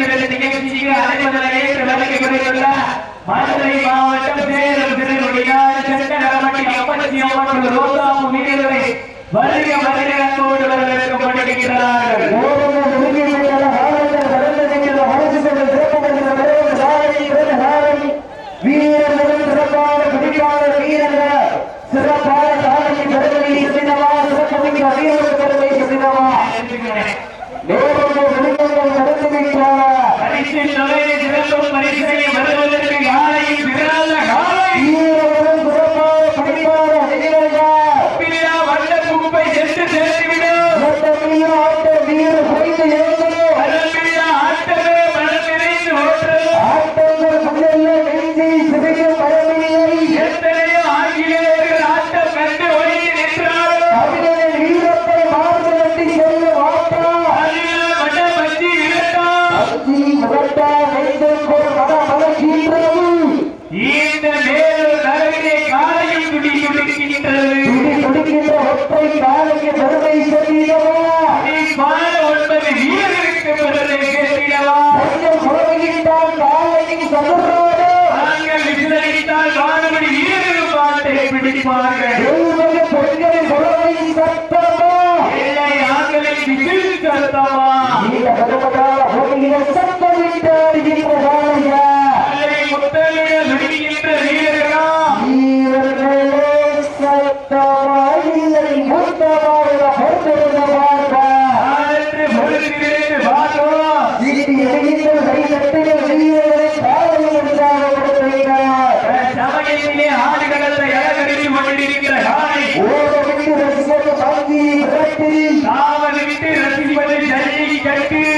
நடைபெறுகிறது நிகழ்ச்சியில் அனைவரையே விளக்கப்படுகின்ற மதுரை மாவட்டம் பேரூர் திருநுடைய செட்டகரமட்டி அப்பத்தி அம்மன் ரோசாமு மீனவரை அன்போடு வரவேற்கப்பட்டிருக்கிறார்கள் பாலைக்கு பெருமை செல்லிடவா? மாலை ஒன்பது வீரருக்கு பெருமை செல்லிடவா? கொஞ்சம் குறவையிட்டால் பாலைக்கு சதுர்வாடு நாங்கள் விசிலடித்தால் வானமணி வீரர்கள் பாட்டை பிடிப்பார்கள். எழுபது பெண்களின் குறவை சத்தமா? இல்லை ஆண்களின் விசில் கட்டி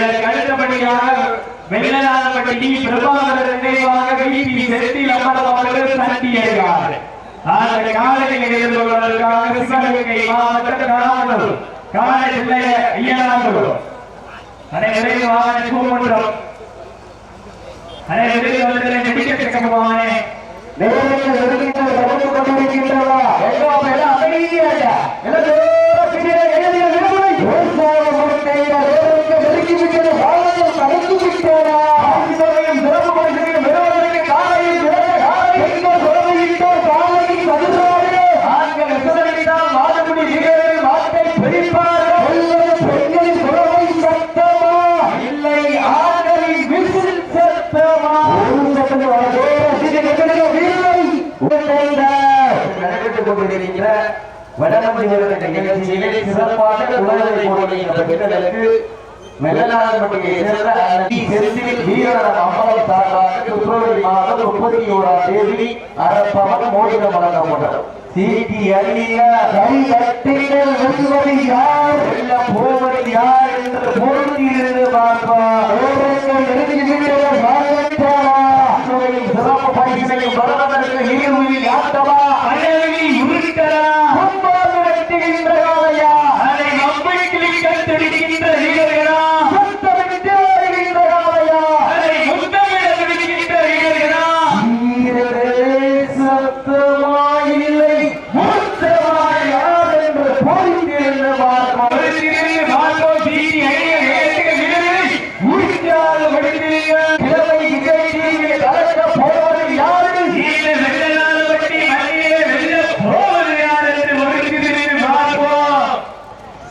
இதற்கு அடுத்தபடியாக வெள்ளநாதப்பட்டி டி. பிரபாகரன் நினைவாக பிபி செட்டில் அமர்வு அவர்கள் சட்டியடியார் அந்த காலை நிகழ்ந்து கொள்வதற்காக சிவகங்கை மாவட்டம் கலாநூர் காலை பிள்ளைய ஐயனானூர் அனைவரையும் வாகன கூமன்றம் அனைவரையும் வந்து நடிக்க சம்பவமான நேரத்தில் ஒருங்கிணைந்த தொடர்பு கொண்டிருக்கின்றதா எல்லாம் அமைதியாக எல்லாம் நடைபெற்றுக் கொண்டிருக்கிற வடமஞ்சி விளையாட்டு நிகழ்ச்சியிலே சிறப்பாக குழந்தை போட்டியிட்ட பெண்களுக்கு மெல்லநாடு பட்டியலை சேர்ந்த அரணி செந்தில் வீரர் அம்மாவை சார்பாக பிப்ரவரி மாதம் மோதிரம் வழங்கப்பட்டது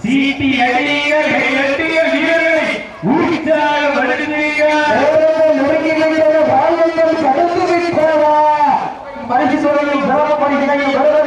சீட்டி அடிங்க கைகட்டிய வீரர்களை. உற்சாகப்படுத்துங்க میں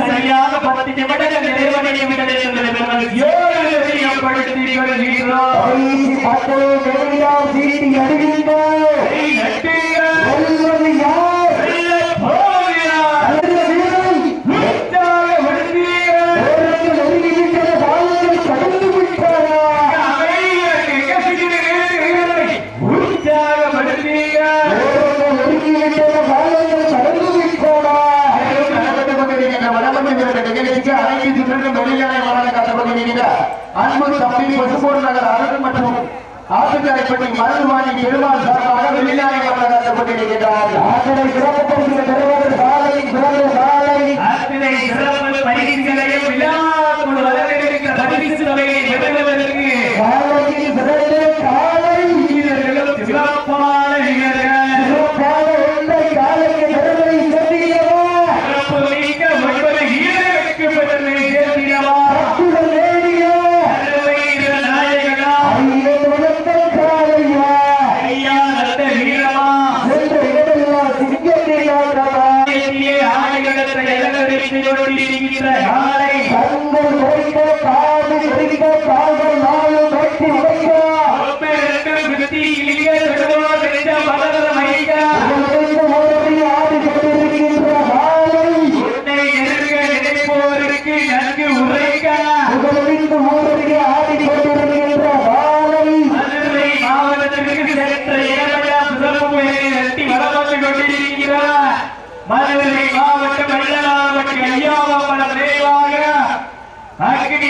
சரியாக பத்து நிமிடங்கள் நிறைவடையவில்லை என்பதை நாங்கள் ஏழு தெரியப்படுத்தி வருகிறோம் பத்து நிமிடம் சீட்டி அருகின்றோம் ஆதிக்காய்ப்பட்டி மருதுமானி பெருமாள் சார்பாக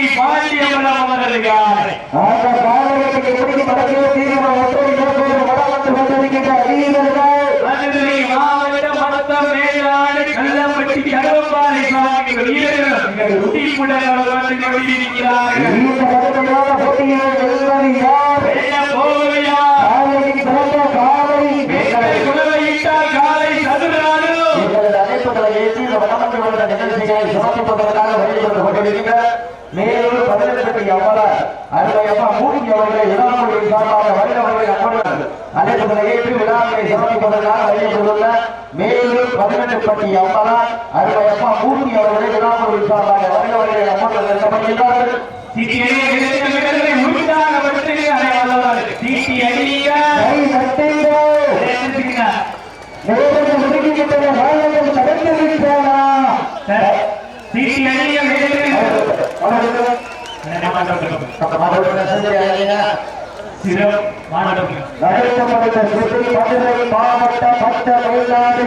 அக்னி பாண்டியபுரம் அவர்கள் அந்த காலகட்டத்தை எப்படி மடக்கிய தீர்வு ஒற்றை நோக்கோடு வடம் வந்து கொண்டிருக்கின்ற வீரர்கள்? மதுரை மாவட்டம் மொத்தம் மேலான கள்ளப்பட்டி கருவம்பாறை சுவாமி வீரர்கள். உட்டிப்புடன் வந்து கொண்டிருக்கிறார்கள். இந்த கடுமையான போட்டியை வெல்வது யார்? போவையா சிறந்த காலை. வெற்றி குலவையிட்டால் காலை சதுராடு எங்களது அழைப்புகளை ஏற்றி வடமன்ற நிகழ்ச்சிகளை சிறப்பிப்பதற்காக வெளியிட்டு கொண்டிருக்கின்ற மேலும் பதினெட்டு அமலர் அருமையப்பா மூர்த்தி அவர்களை விழாமொழியின் சார்பாக வருடவர்களை அன்பர்கள் அனைத்து ஏற்றி விழாக்களை சிறப்பிப்பதற்காக வெளியிட்டுள்ள மேலும் பதினெட்டு பட்டி அமலர் அருமையப்பா மூர்த்தி அவர்களை விழாமொழியின் சார்பாக வருடவர்களை அன்பர்கள் நிறுத்தப்படுகின்றார்கள் சிரம் மாணவர்கள் நகரப்படுத்த சுற்றி மதுரை மாவட்ட பட்ட மயிலாடு